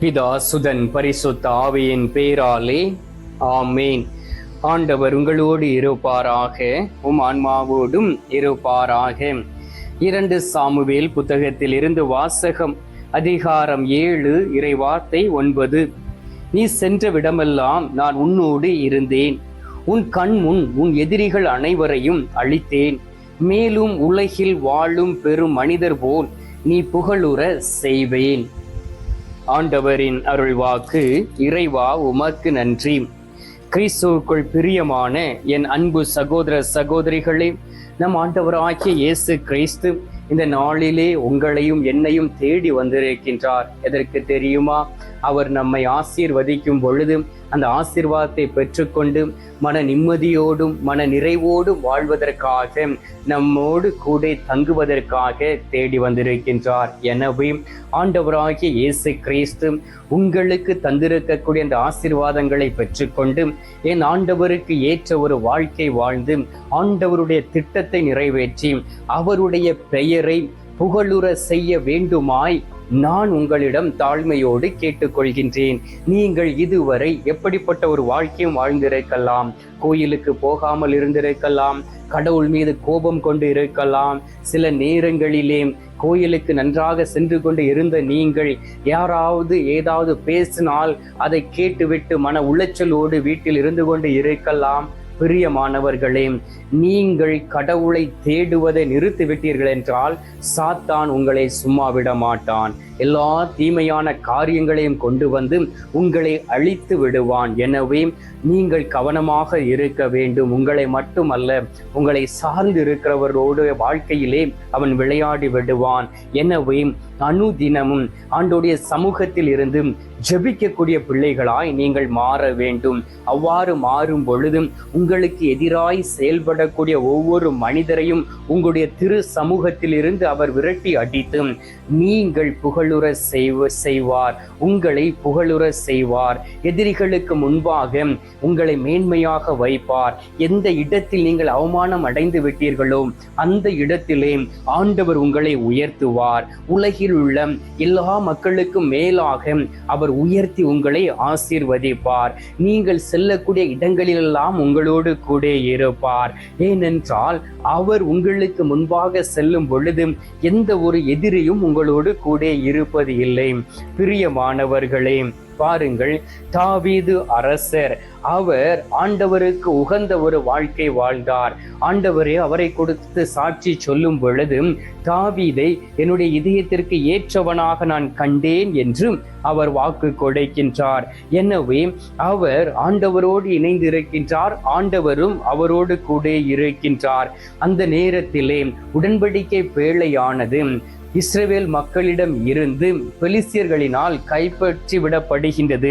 பிதா சுதன் பரிசுத்த ஆவியின் பேராலே. ஆமேன். ஆண்டவர் உங்களோடு இருப்பாராக. உம் ஆன்மாவோடும் இருப்பாராக. இரண்டு சாமுவேல் புத்தகத்தில் இருந்து வாசகம் அதிகாரம் ஏழு இறைவார்த்தை ஒன்பது. நீ சென்ற விடமெல்லாம் நான் உன்னோடு இருந்தேன். உன் கண் முன் உன் எதிரிகள் அனைவரையும் அழித்தேன். மேலும் உலகில் வாழும் பெரும் மனிதர் போல் நீ புகழுற செய்வேன். ஆண்டவரின் அருள்வாக்கு இறைவா உமக்கு நன்றி. கிறிஸ்துவுக்குள் பிரியமான என் அன்பு சகோதர சகோதரிகளே நம் ஆண்டவராகிய இயேசு கிறிஸ்து இந்த நாளிலே உங்களையும் என்னையும் தேடி வந்திருக்கின்றார். எதற்கு தெரியுமா? அவர் நம்மை ஆசீர்வதிக்கும் பொழுது அந்த ஆசிர்வாதத்தை பெற்றுக்கொண்டு மன நிம்மதியோடும் மன நிறைவோடும் வாழ்வதற்காக நம்மோடு கூட தங்குவதற்காக தேடி வந்திருக்கின்றார். எனவே ஆண்டவராகிய இயேசு கிறிஸ்து உங்களுக்கு தந்திருக்கக்கூடிய அந்த ஆசிர்வாதங்களை பெற்றுக்கொண்டு என் ஆண்டவருக்கு ஏற்ற ஒரு வாழ்க்கை வாழ்ந்து ஆண்டவருடைய திட்டத்தை நிறைவேற்றி அவருடைய பெயரை புகழுற செய்ய வேண்டுமாய் நான் உங்களிடம் தாழ்மையோடு கேட்டுக்கொள்கின்றேன். நீங்கள் இதுவரை எப்படிப்பட்ட ஒரு வாழ்க்கையும் வாழ்ந்திருக்கலாம். கோயிலுக்கு போகாமல் இருந்திருக்கலாம். கடவுள் மீது கோபம் கொண்டு இருக்கலாம். சில நேரங்களிலே கோயிலுக்கு நன்றாக சென்று கொண்டு இருந்த நீங்கள் யாராவது ஏதாவது பேசினால் அதை கேட்டுவிட்டு மன உளைச்சலோடு வீட்டில் இருந்து கொண்டு இருக்கலாம். பிரியமானவர்களே நீங்கள் கடவுளை தேடுவதை நிறுத்திவிட்டீர்கள் என்றால் சாத்தான் உங்களை சும்மா விட மாட்டான் எல்லா தீமையான காரியங்களையும் கொண்டு வந்து உங்களை அழித்து விடுவான். எனவே நீங்கள் கவனமாக இருக்க வேண்டும். உங்களை மட்டுமல்ல உங்களை சார்ந்து இருக்கிறவரோடு வாழ்க்கையிலே அவன் விளையாடி விடுவான். எனவே அனுதினமும் ஆண்டோடைய சமூகத்தில் இருந்து ஜெபிக்கக்கூடிய பிள்ளைகளாய் நீங்கள் மாற வேண்டும். அவ்வாறு மாறும் பொழுதும் உங்களுக்கு எதிராய் செயல்படக்கூடிய ஒவ்வொரு மனிதரையும் உங்களுடைய திரு சமூகத்தில் இருந்து அவர் விரட்டி அடித்து நீங்கள் புகழ் புகழுற செய்வ செய்வார். உங்களை புகழுற செய்வார். எதிரிகளுக்கு முன்பாக உங்களை மேன்மையாக வைப்பார். எந்த இடத்தில் நீங்கள் அவமானம் அடைந்து விட்டீர்களோ அந்த இடத்திலே ஆண்டவர் உங்களை உயர்த்துவார். உலகில் உள்ள எல்லா மக்களுக்கும் மேலாக அவர் உயர்த்தி உங்களை ஆசீர்வதிப்பார். நீங்கள் செல்லக்கூடிய இடங்களிலெல்லாம் உங்களோடு கூட இருப்பார். ஏனென்றால் அவர் உங்களுக்கு முன்பாக செல்லும் பொழுது எந்த ஒரு எதிரியும் உங்களோடு கூட இரு இருப்பது இல்லை. பிரியமானவர்களே பாருங்கள் தாவீது அரசர் அவர் ஆண்டவருக்கு உகந்த ஒரு வாழ்க்கை வாழ்ந்தார். ஆண்டவரே அவரை கொடுத்து சாட்சி சொல்லும் பொழுது தாவீதை என்னுடைய இதயத்திற்கு ஏற்றவனாக நான் கண்டேன் என்று அவர் வாக்கு கொடுக்கின்றார். எனவே அவர் ஆண்டவரோடு இணைந்து இருக்கின்றார் ஆண்டவரும் அவரோடு கூட இருக்கின்றார். அந்த நேரத்திலே உடன்படிக்கை பேழையானது இஸ்ரேல் மக்களிடம் இருந்து பெலிஸ்தியர்களினால் கைப்பற்றி விடப்படுகின்றது.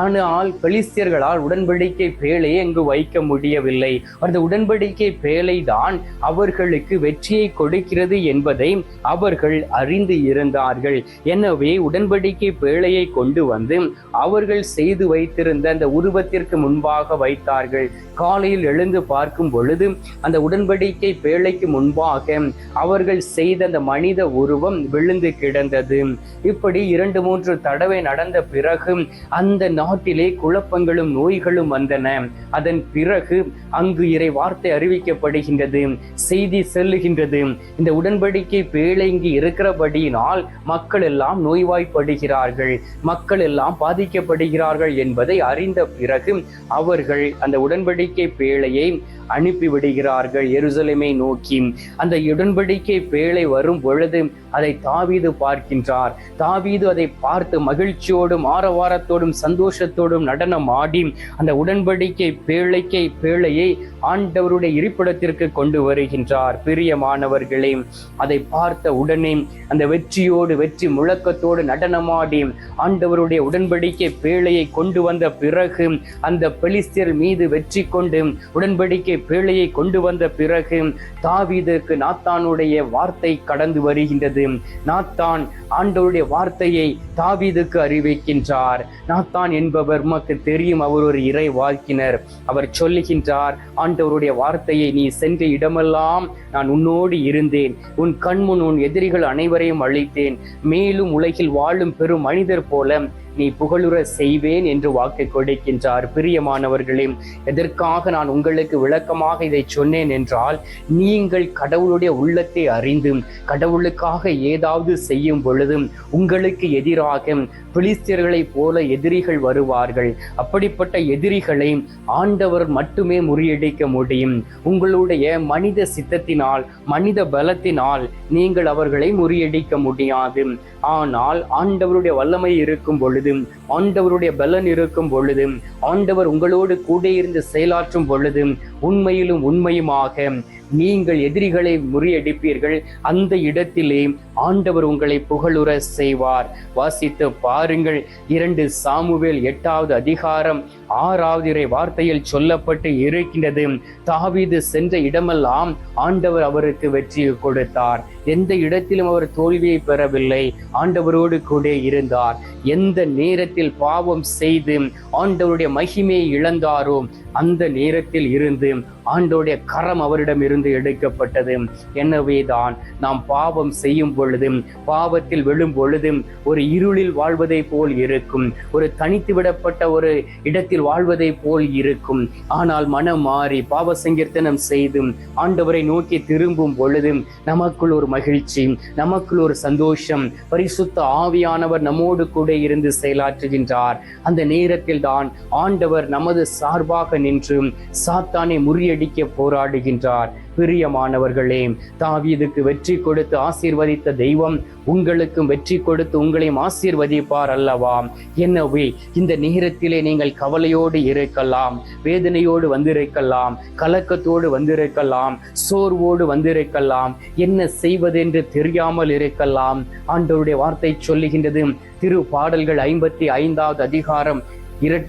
ஆனால் பெலிஸ்தியர்களால் உடன்படிக்கை பேழையை அங்கு வைக்க முடியவில்லை. அந்த உடன்படிக்கை பேழை தான் அவர்களுக்கு வெற்றியை கொடுக்கிறது என்பதை அவர்கள் அறிந்து இருந்தார்கள். எனவே உடன்படிக்கை பேழையை கொண்டு வந்து அவர்கள் செய்து வைத்திருந்த அந்த உருவத்திற்கு முன்பாக வைத்தார்கள். காலையில் எழுந்து பார்க்கும் பொழுது அந்த உடன்படிக்கை பேழைக்கு முன்பாக அவர்கள் செய்த அந்த மனித உருவம் உருவம் விழுந்து கிடந்தது. இப்படி இரண்டு மூன்று தடவை நடந்த பிறகு அந்த நாட்டிலே குழப்பங்களும் நோய்களும் வந்தன. அதன் பிறகு அங்கு இறை வார்த்தை அறிவிக்கப்படுகின்றது. செய்தி செல்லுகின்றது. இந்த உடன்படிக்கை பேழை இங்கு இருக்கிறபடியினால் மக்கள் எல்லாம் நோய்வாய்ப்படுகிறார்கள். மக்கள் எல்லாம் பாதிக்கப்படுகிறார்கள் என்பதை அறிந்த பிறகு அவர்கள் அந்த உடன்படிக்கை பேழையை அனுப்பிவிடுகிறார்கள் எருசலேமை நோக்கி. அந்த உடன்படிக்கை பேழை வரும் பொழுது அதை தாவீது பார்க்கின்றார். தாவீது அதை பார்த்து மகிழ்ச்சியோடும் ஆரவாரத்தோடும் சந்தோஷத்தோடும் நடனம் ஆடி அந்த உடன்படிக்கை பேழைக்கை பேழையை ஆண்டவருடைய இருப்பிடத்திற்கு கொண்டு வருகின்றார். பிரியமானவர்களே அதை பார்த்த உடனே அந்த வெற்றியோடு வெற்றி முழக்கத்தோடு நடனமாடி ஆண்டவருடைய உடன்படிக்கை பேழையை கொண்டு வந்த பிறகு அந்த பெலிஸ்தியர் மீது வெற்றி கொண்டு உடன்படிக்கை பேழையை கொண்டு வந்த பிறகு தாவீதுக்கு நாத்தானுடைய வார்த்தை கடந்து வருகின்றது. நாத்தான் ஆண்டவருடைய வார்த்தையை தாவீதுக்கு அறிவிக்கின்றார். நாத்தான் என்பவர் உமக்கு தெரியும் அவர் ஒரு இறை வாழ்க்கினர் அவர் சொல்லுகின்றார் ஆண்டவருடைய வார்த்தையை நீ சென்ற இடமெல்லாம் நான் உன்னோடு இருந்தேன். உன் கண்முன் உன் எதிரிகள் அனைவரையும் அழித்தேன். மேலும் உலகில் வாழும் பெரும் மனிதர் போல நீ புகழுற செய்வேன் என்று வாக்கு கொடுக்கின்றார். பிரியமானவர்களே எதற்காக நான் உங்களுக்கு விளக்கமாக இதை சொன்னேன் என்றால் நீங்கள் கடவுளுடைய உள்ளத்தை அறிந்து கடவுளுக்காக ஏதாவது செய்யும் பொழுதும் உங்களுக்கு எதிராக பிலிஸ்தியர்களைப் போல எதிரிகள் வருவார்கள். அப்படிப்பட்ட எதிரிகளை ஆண்டவர் மட்டுமே முறியடிக்க முடியும். உங்களுடைய மனித சித்தத்தினால் மனித பலத்தினால் நீங்கள் அவர்களை முறியடிக்க முடியாது. ஆனால் ஆண்டவருடைய வல்லமை இருக்கும் பொழுது ஆண்டவருடைய பலன் இருக்கும் பொழுது ஆண்டவர் உங்களோடு கூட இருந்து செயலாற்றும் பொழுது உண்மையிலும் உண்மையுமாக நீங்கள் எதிரிகளை முறியடிப்பீர்கள். அந்த இடத்திலே ஆண்டவர் உங்களை புகழுற செய்வார். வாசித்து பாருங்கள். இரண்டு சாமுவேல் எட்டாவது அதிகாரம் ஆறாவது இறை வார்த்தையில் சொல்லப்பட்டு இருக்கின்றது. தாவீது சென்ற இடமெல்லாம் ஆண்டவர் அவருக்கு வெற்றியை கொடுத்தார். எந்த இடத்திலும் அவர் தோல்வியை பெறவில்லை. ஆண்டவரோடு கூட இருந்தார். எந்த நேரத்தில் பாவம் செய்து ஆண்டவருடைய மகிமையை இழந்தாரோ அந்த நேரத்தில் இருந்து ஆண்டோடைய கரம் அவரிடம் இருந்து எடுக்கப்பட்டது. எனவேதான் நாம் பாவம் செய்யும் பொழுதும் பாவத்தில் விழும் பொழுது ஒரு இருளில் வாழ்வதை போல் இருக்கும் ஒரு தனித்து விடப்பட்ட ஒரு இடத்தில் வாழ்வதை போல் இருக்கும். ஆனால் மனம் மாறி பாவ சங்கீர்த்தனம் செய்தும் ஆண்டவரை நோக்கி திரும்பும் பொழுதும் நமக்குள் ஒரு மகிழ்ச்சி நமக்குள் ஒரு சந்தோஷம். பரிசுத்த ஆவியானவர் நம்மோடு கூட இருந்து செயலாற்றுகின்றார். அந்த நேரத்தில் தான் ஆண்டவர் நமது சார்பாக நின்று சாத்தானை முறியடிக்க போராடுகின்றார். பிரியமானவர்களே தாவீதுக்கு வெற்றி கொடுத்து ஆசீர்வதித்த தெய்வம் உங்களுக்கும் வெற்றி கொடுத்து உங்களையும் ஆசீர்வதிப்பார் அல்லவா? என்னவே இந்த நேரத்திலே நீங்கள் கவலையோடு இருக்கலாம் வேதனையோடு வந்திருக்கலாம் கலக்கத்தோடு வந்திருக்கலாம் சோர்வோடு வந்திருக்கலாம் என்ன செய்வதென்று தெரியாமல் இருக்கலாம். ஆண்டவருடைய வார்த்தை சொல்லுகின்றது திரு பாடல்கள் ஐம்பத்தி ஐந்தாவது அதிகாரம்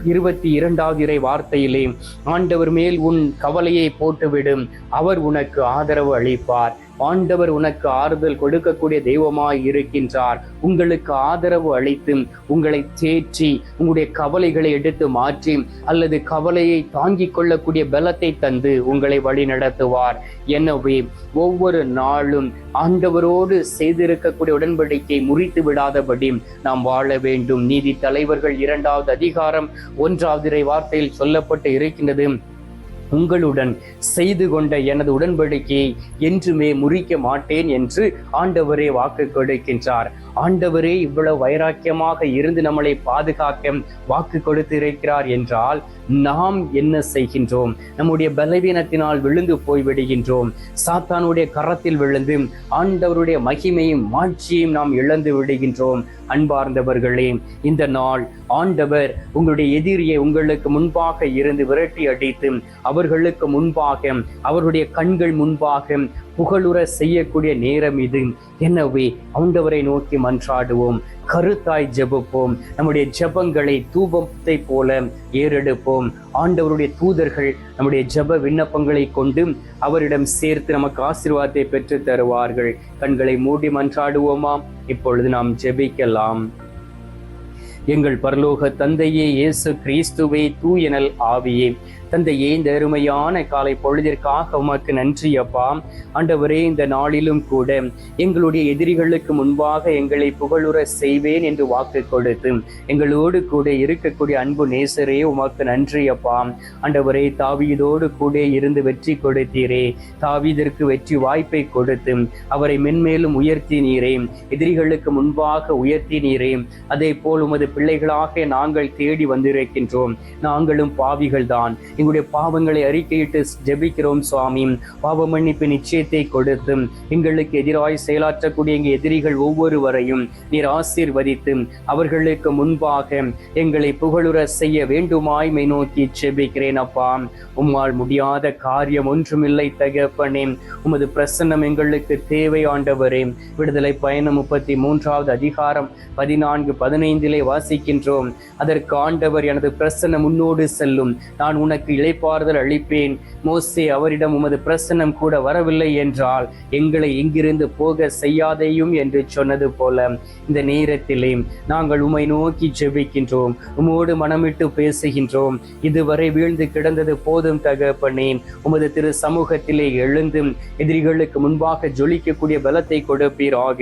இருபத்தி இரண்டாவது இறை வார்த்தையிலே ஆண்டவர் மேல் உன் கவலையை போட்டுவிடும் அவர் உனக்கு ஆதரவு அளிப்பார். ஆண்டவர் உனக்கு ஆறுதல் கொடுக்கக்கூடிய தெய்வமாய் இருக்கின்றார். உங்களுக்கு ஆதரவு அளித்து உங்களை தேற்றி உங்களுடைய கவலைகளை எடுத்து மாற்றி அல்லது கவலையை தாங்கிக் கொள்ளக்கூடிய பலத்தை தந்து உங்களை வழி நடத்துவார். எனவே ஒவ்வொரு நாளும் ஆண்டவரோடு செய்திருக்கக்கூடிய உடன்படிக்கை முறித்து விடாதபடி நாம் வாழ வேண்டும். நீதி தலைவர்கள் இரண்டாவது அதிகாரம் ஒன்றாவது வார்த்தையில் சொல்லப்பட்டு இருக்கின்றது. உங்களுடன் செய்து கொண்ட எனது உடன்படிக்கையை என்றுமே முறிக்க மாட்டேன் என்று ஆண்டவரே வாக்கு கொடுக்கின்றார். ஆண்டவரே இவ்வளவு வைராக்கியமாக இருந்து நம்மளை பாதுகாக்க வாக்கு கொடுத்து இருக்கிறார் என்றால் நாம் என்ன செய்கின்றோம்? நம்முடைய பலவீனத்தினால் விழுந்து போய்விடுகின்றோம். சாத்தானுடைய கரத்தில் விழுந்து ஆண்டவருடைய மகிமையும் மாட்சியையும் நாம் இழந்து விடுகின்றோம். அன்பார்ந்தவர்களே இந்த நாள் ஆண்டவர் உங்களுடைய எதிரியை உங்களுக்கு முன்பாக இருந்து விரட்டி அடித்து அவர் அவர்களுக்கு முன்பாக அவருடைய கண்கள் முன்பாக புகழுற செய்யக்கூடிய நேரம் இது. எனவே ஆண்டவரை நோக்கி மன்றாடுவோம் கருத்தாய் ஜெபிப்போம் நம்முடைய ஜெபங்களை தூபத்தை போல ஏறெடுப்போம். ஆண்டவருடைய தூதர்கள் நம்முடைய ஜெப விண்ணப்பங்களை கொண்டு அவரிடம் சேர்த்து நமக்கு ஆசீர்வாதத்தை பெற்று தருவார்கள். கண்களை மூடி மன்றாடுவோமா? இப்பொழுது நாம் ஜெபிக்கலாம். எங்கள் பரலோக தந்தையே இயேசு கிறிஸ்துவே தூயனல் ஆவியே தந்தையே இந்த அருமையான காலை பொழுதிற்காக உமக்கு நன்றி அப்பா. ஆண்டவரே இந்த நாளிலும் கூட எங்களுடைய எதிரிகளுக்கு முன்பாக எங்களை புகழுற செய்வேன் என்று வாக்கு கொடுத்து எங்களோடு கூட இருக்கக்கூடிய அன்பு நேசரே உமக்கு நன்றி அப்பா. ஆண்டவரே தாவீதோடு கூட இருந்து வெற்றி கொடுத்தீரே. தாவீதிற்கு வெற்றி வாய்ப்பை கொடுத்து அவரை மென்மேலும் உயர்த்தினீரே. எதிரிகளுக்கு முன்பாக உயர்த்தினீரே. அதே போல் உமது பிள்ளைகளாக நாங்கள் தேடி வந்திருக்கின்றோம். நாங்களும் பாவிகள் தான் எங்களுடைய பாவங்களை அறிக்கையிட்டு ஜெபிக்கிறோம் சுவாமி. பாவ மன்னிப்பு நிச்சயத்தை கொடுத்து எங்களுக்கு எதிராய் செயலாற்றக்கூடிய எங்கள் எதிரிகள் ஒவ்வொருவரையும் நீர் ஆசீர்வதித்து அவர்களுக்கு முன்பாக எங்களை புகழுற செய்ய வேண்டுமாய்மை நோக்கி ஜெபிக்கிறேன் அப்பா. உம்மால் முடியாத காரியம் ஒன்றுமில்லை தகப்பனே. உமது பிரசன்னம் எங்களுக்கு தேவை ஆண்டவரே. விடுதலை பயணம் முப்பத்தி மூன்றாவது அதிகாரம் பதினான்கு பதினைந்திலே வாசிக்கின்றோம். அதற்கு ஆண்டவர் எனது பிரசன்னம் முன்னோடு செல்லும். நான் உனக்கு உனக்கு இழைப்பாறுதல் அளிப்பேன். மோசே அவரிடம் உமது பிரசன்னம் கூட வரவில்லை என்றால் எங்களை இங்கிருந்து போக செய்யாதேயும் என்று சொன்னது போல. இந்த நேரத்திலே நாங்கள் உம்மை நோக்கி ஜெபிக்கின்றோம். உமோடு மனமிட்டு பேசுகின்றோம். இதுவரை வீழ்ந்து கிடந்தது போதும் தகப்பனேன் உமது திரு சமூகத்திலே எழுந்து எதிரிகளுக்கு முன்பாக ஜொலிக்கக்கூடிய பலத்தை கொடுப்பீராக.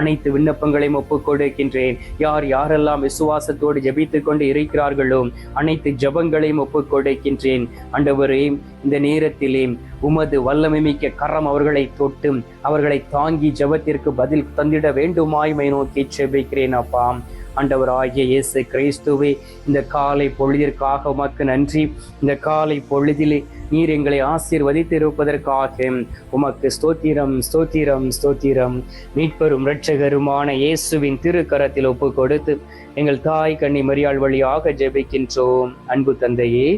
அனைத்து விண்ணப்பங்களையும் ஒப்புக் கொடுக்கின்றேன். யார் யாரெல்லாம் விசுவாசத்தோடு ஜெபித்துக் கொண்டு இருக்கிறார்களோ அனைத்து ஜெபங்களையும் ஒப்புக் கொடுக்கின்றேன். ஆண்டவரே இந்த நேரத்திலே உமது வல்லமை மிக்க கரம் அவர்களை தொட்டு அவர்களை தாங்கி ஜெபத்திற்கு பதில் தந்திட வேண்டுமாய்மை நோக்கி செபிக்கிறேன் அப்பா. ஆண்டவராகிய இயேசு கிறிஸ்துவே இந்த காலை பொழுதிற்காக உமக்கு நன்றி. இந்த காலை பொழுதிலே நீர் எங்களை ஆசீர்வதித்திருப்பதற்காக உமக்கு ஸ்தோத்திரம் ஸ்தோத்திரம் ஸ்தோத்திரம். மீட்பெரும் இரட்சகருமான இயேசுவின் திருக்கரத்தில் ஒப்பு கொடுத்து எங்கள் தாய் கண்ணி மரியாள் வழியாக ஜெபிக்கின்றோம். அன்பு தந்தையே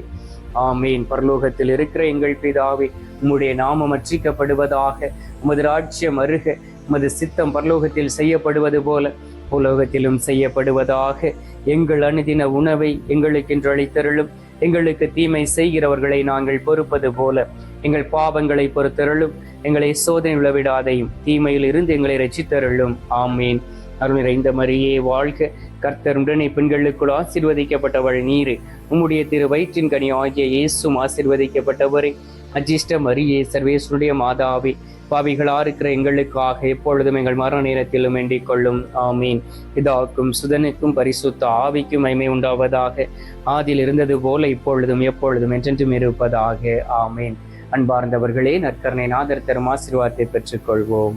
ஆமீன். பரலோகத்தில் இருக்கிற எங்கள் பிதாவே உம்முடைய நாமம் அர்ச்சிக்கப்படுவதாக உமது ராஜ்யம் அருக உமது சித்தம் பரலோகத்தில் செய்யப்படுவது போல உலோகத்திலும் செய்யப்படுவதாக எங்கள் அணுதின உணவை எங்களுக்கென்று அளித்தருளும் எங்களுக்கு தீமை செய்கிறவர்களை நாங்கள் பொறுப்பது போல எங்கள் பாவங்களை பொறுத்தருளும் எங்களை சோதனை விழவிடாதையும் தீமையில் இருந்து எங்களை ரசித்தருளும் ஆமீன். அருள் நிறைந்த மரியே வாழ்க கர்த்தருடனே பெண்களுக்குள் ஆசீர்வதிக்கப்பட்டவள் நீரு. உம்முடைய திரு வயிற்றின் கனி ஆகிய இயேசும் ஆசீர்வதிக்கப்பட்டவரே. அஜிஷ்ட மரியே சர்வேஸ்வருடைய மாதாவே. பாவிகளா இருக்கிற எங்களுக்காக எப்பொழுதும் எங்கள் மரண நேரத்திலும் வேண்டிக் கொள்ளும். ஆமீன். இதாக்கும் சுதனுக்கும் பரிசுத்த ஆவிக்கும் மைமை உண்டாவதாக. ஆதில் இருந்தது போல இப்பொழுதும் எப்பொழுதும் என்றென்றும் இருப்பதாக. ஆமீன். அன்பார்ந்தவர்களே நற்கரணை நாதர் தரும் ஆசீர்வாதத்தை பெற்றுக்கொள்வோம்